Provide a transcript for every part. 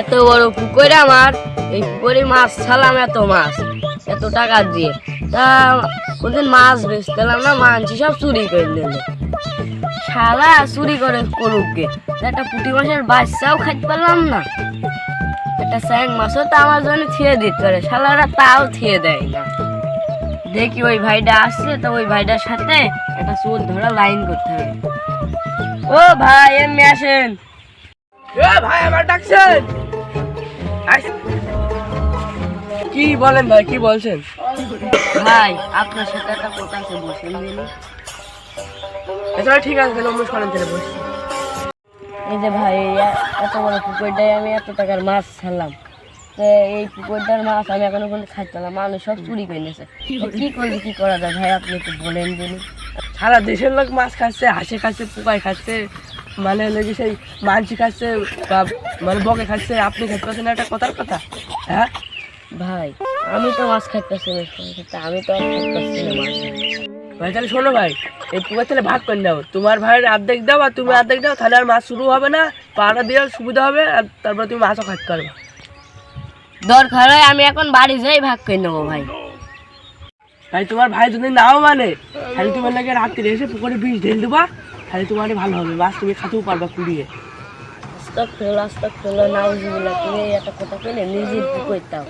এত বড় পুকুরে আমার, এই পুকুরে মাছ ছালাম এত মাছ, এত টাকা দিয়ে। তা কোনদিন মাছ বেচতেলাম না মানছি সব চুরি করে নিল। শালা চুরি করে করুক গে একটা পুঁটি মাছের বাচ্চাও খাইতে পারলাম না। একটা স্যাং মাছও তো আমার জন্য থিয়ে দিতে পারে, শালারা তাও থিয়ে দেয় না। দেখি ওই ভাইটা আসছে, তো ওই ভাইটার সাথে একটা চোর ধরা লাইন করতে হবে। ও ভাই, এমনি আসেন। ভাই আমার ডাকছেন? কি বলেন ভাই কি বলছেন? ভাই আপনার সাথে একটা কথা আছে বসেন দিন। ঠিক আছে তাহলে অন্য সরেন তাহলে বসছি এই যে ভাই এত বড় পুকুরটায় আমি এত টাকার মাছ ছাড়লাম। তো এই পুকুরটার মাছ আমি এখনও কোনো খাইতে না মানুষ সব চুরি করে নিয়েছে। কি করবে কি করা যায়? ভাই আপনি একটু বলেন দিন। সারা দেশের লোক মাছ খাচ্ছে হাসি খাচ্ছে পোকায় খাচ্ছে। মানে লেগে সেই মানসি খাচ্ছে বা মানে বকে খাচ্ছে আপনি খাচ্ছে পাচ্ছেন একটা কথার কথা। হ্যাঁ? ভাই আমি তো মাছ খাইতেছি না আমি তো আর খাইতেছি না মাছ। ভাই তাহলে শোনো ভাই এই পুকুর তাহলে ভাগ করে দাও তোমার ভাইয়ের অর্ধেক দাও আর তুমি অর্ধেক দাও তাহলে আর মাছ শুরু হবে না পাড়া দিয়ে সুবিধা হবে আর তারপর তুমি মাছও খাইতে পারবে। দরকার হয় আমি এখন বাড়ি যাই ভাগ করে নেব ভাই। ভাই তোমার ভাই যদি নাও মানে তাহলে তোমার লাগে রাত্রে এসে পুকুরে বিষ ঢেল দেবা তাহলে তোমার ভালো হবে মাছ তুমি খাতেও পারবা কুড়িয়ে আস্তাক ফেলো আস্তাক ফেলো নাউজুবিল্লাহ তুমি একটা কথা পেলে নিজের পুকুর দাও।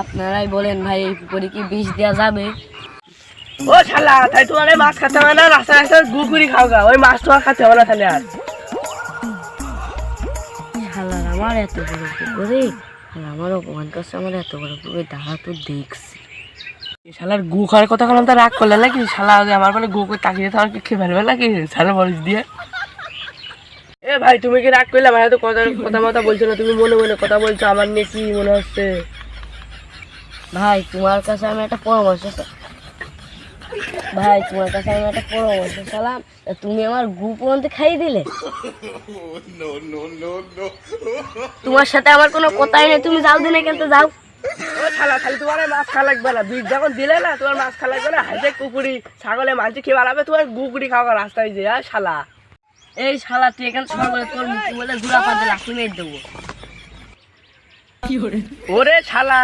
আপনারাই বলেন ভাই এই পুকুরে কি বিষ দেওয়া যাবে? ও শালা তাই তোমার মাছ খেতে হবে না রাস্তা রাস্তায় গুকুরি খাও গা ওই মাছ তোমার খাতে হবে না তাহলে আর। শালার আমার এত বড় পুকুরে আমার অপমান করছে আমার এত বড় পুকুরে দাঁড়া তো দেখছি। শালার গু খাওয়ার কথা বললাম তো রাগ করলে নাকি? শালা আমার বলে গু করে তাকিয়ে তোমার কি খেয়ে ফেলবে নাকি? শালা বলিস দিয়ে। এ ভাই তুমি কি রাগ করলে? ভাই তো কথা কথা মতো বলছো না তুমি মনে মনে কথা বলছো আমার নিয়ে কি মনে হচ্ছে? ভাই তোমার কাছে আমি একটা পরামর্শ ভাই তোমার কাছে আমি একটা পরামর্শ চালাম তুমি আমার গু পর্যন্ত খাইয়ে দিলে। তোমার সাথে আমার কোনো কথাই নেই তুমি যাও দিনে কিন্তু যাও। ও শালা খালি তোমার মাছ খাওয়া লাগবে না। বীজ যখন দিলে না তোমার মাছ খাওয়া লাগবে না হাইতে কুকুরি ছাগলে মাঝে খেয়ে বেড়াবে তোমার গুকুরি খাওয়া রাস্তায় যে আর শালা। এই শালা তুই এখান সময় বলে তোর মুখে বলে জুড়া পাতে লাঠি মেরে দেবো। ওরে? শালা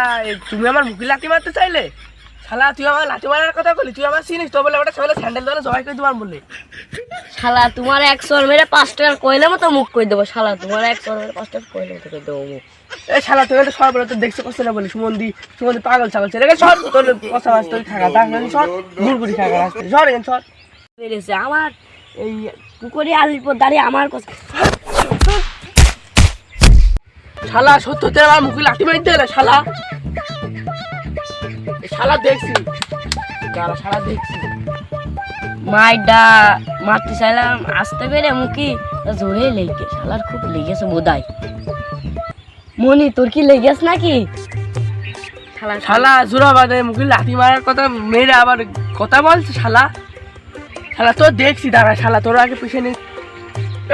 তুমি আমার মুখি লাঠি মারতে চাইলে? শালা তুই আমার লাঠি মারার কথা বলি তুই আমার চিনিস তো বলে ওটা ছেলে স্যান্ডেল ধরে জয় করে তোমার বলে? শালা তোমার এক সর মেরে পাঁচ টাকার কইলে মতো মুখ করে দেবো? শালা তোমার এক সর মেরে পাঁচ টাকার কইলে মতো করে দেবো মুখ? এ শালা তুই তো সর্বরা তো দেখছে কষ্ট না বলি সুমন্দি সুমন্দি পাগল ছাগল ছেলে গেছে সর তোর কষা মাছ তোর খাগা সর গুড়গুড়ি খাগা রাস্তায় সর এখানে সর। পেরেছে আমার এই পুকুরে আলির পর দাঁড়িয়ে আমার কথা শালা সত্য আমার মুখে লাঠি মারতে গেলে শালা। শালা দেখছি। যারা শালা দেখছি। মাইডা মারতে চাইলাম আসতে পেরে মুখি জোরে লেগে শালার খুব লেগেছে বোধাই মনি তোর কি লেগেছ নাকি? শালা জোড়া বাদে মুখে লাঠি মারার কথা মেয়েরা আবার কথা বলছে শালা। শালা তোর দেখছি দাঁড়া শালা তোর আগে পিছনে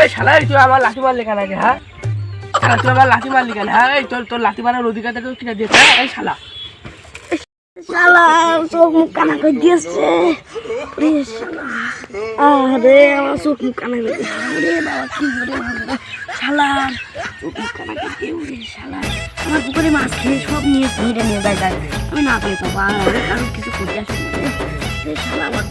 এই শালা তুই আমার লাঠি মারলি কেন আগে হ্যাঁ? তুই আমার লাঠি মারলি কেন হ্যাঁ? এই তোর তোর লাঠি মারার অধিকারটা তোর কিনা দিয়েছে হ্যাঁ? এই শালা। শালা, চোখ মুখ কানা করে দিয়েছে। আরে আমার চোখ মুখ কানা করে রে বাবা, কি করে শালা, চোখ মুখ কানা করে দিয়ে উড়ে শালা। আমার পুকুরে মাছ খেয়ে সব নিয়ে ধরে নিয়ে যায় যায় আমি না পেয়ে পাবো আর কারণ কিছু করতে আসে না। রে। রে শালা, আমার